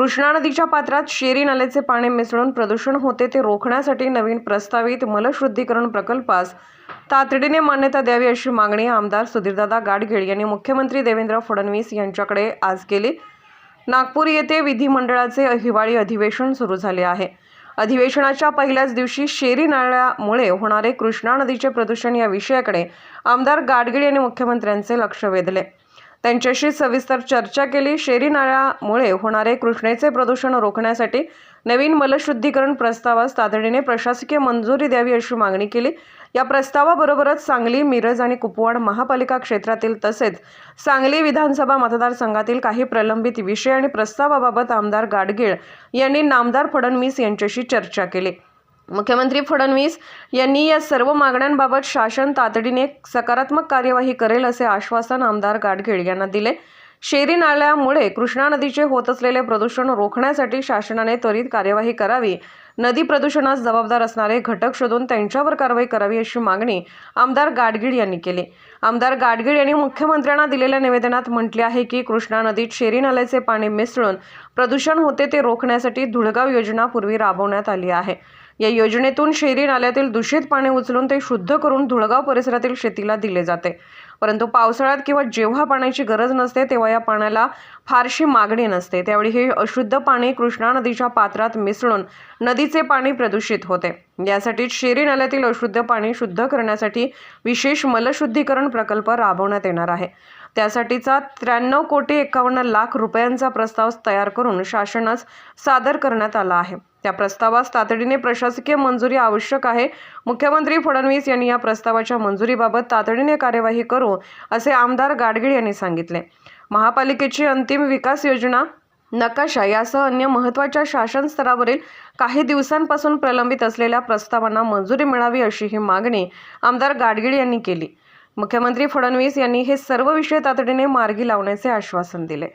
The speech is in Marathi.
कृष्णा नदीच्या पात्रात शेरी नाल्याचे पाणी मिसळून प्रदूषण होते ते रोखण्यासाठी नवीन प्रस्तावित मलशुद्धीकरण प्रकल्पास तातडीने मान्यता द्यावी अशी मागणी आमदार सुधीरदादा गाडगीळ यांनी मुख्यमंत्री देवेंद्र फडणवीस यांच्याकडे आज केली. नागपूर येथे विधिमंडळाचे हिवाळी अधिवेशन सुरू झाले आहे. अधिवेशनाच्या पहिल्याच दिवशी शेरी नाल्यामुळे होणारे कृष्णा नदीचे प्रदूषण या विषयाकडे आमदार गाडगीळ यांनी मुख्यमंत्र्यांचे लक्ष वेधले. त्यांच्याशी सविस्तर चर्चा केली. शेरी नाळ्यामुळे होणारे कृष्णेचे प्रदूषण रोखण्यासाठी नवीन मलशुद्धीकरण प्रस्तावास तातडीने प्रशासकीय मंजुरी द्यावी अशी मागणी केली. या प्रस्तावाबरोबरच सांगली मिरज आणि कुपवाड महापालिका क्षेत्रातील तसेच सांगली विधानसभा मतदारसंघातील काही प्रलंबित विषय आणि प्रस्तावाबाबत आमदार गाडगीळ यांनी नामदार फडणवीस यांच्याशी चर्चा केली. मुख्यमंत्री फडणवीस यांनी या सर्व मागण्यांबाबत शासन तातडीने सकारात्मक कार्यवाही करेल असे आश्वासन आमदार गाडगीळ यांना दिले. शेरी नाल्यामुळे कृष्णा नदीचे होत असलेले प्रदूषण रोखण्यासाठी शासनाने त्वरित कार्यवाही करावी. नदी प्रदूषणास जबाबदार असणारे घटक शोधून त्यांच्यावर कारवाई करावी अशी मागणी आमदार गाडगीळ यांनी केली. आमदार गाडगीळ यांनी मुख्यमंत्र्यांना दिलेल्या निवेदनात म्हटले आहे की कृष्णा नदीत शेरी नाल्याचे पाणी मिसळून प्रदूषण होते ते रोखण्यासाठी धुळगाव योजना पूर्वी राबवण्यात आली आहे. या योजनेतून शेरी नाल्यातील दूषित पाणी उचलून ते शुद्ध करून धुळगाव परिसरातील शेतीला दिले जाते. परंतु पावसाळ्यात किंवा जेव्हा पाण्याची गरज नसते तेव्हा या पाण्याला फारशी मागणी नसते. त्यावेळी हे अशुद्ध पाणी कृष्णा नदीच्या पात्रात मिसळून नदीचे पाणी प्रदूषित होते. यासाठी शेरी नाल्यातील अशुद्ध पाणी शुद्ध करण्यासाठी विशेष मलशुद्धीकरण प्रकल्प राबवण्यात येणार आहे. त्यासाठीचा त्र्याण्णव कोटी एकावन्न लाख रुपयांचा प्रस्ताव तयार करून शासनास सादर करण्यात आला आहे. त्या प्रस्तावास तातडीने प्रशासकीय मंजुरी आवश्यक आहे. मुख्यमंत्री फडणवीस यांनी या प्रस्तावाच्या मंजुरीबाबत तातडीने कार्यवाही करू असे आमदार गाडगीळ यांनी सांगितले. महापालिकेची अंतिम विकास योजना नकाशा यासह अन्य महत्त्वाच्या शासन स्तरावरील काही दिवसांपासून प्रलंबित असलेल्या प्रस्तावांना मंजुरी मिळावी अशी ही मागणी आमदार गाडगीळ यांनी केली. मुख्यमंत्री फडणवीस यांनी हे सर्व विषय तातडीने मार्गी लावण्याचे आश्वासन दिले.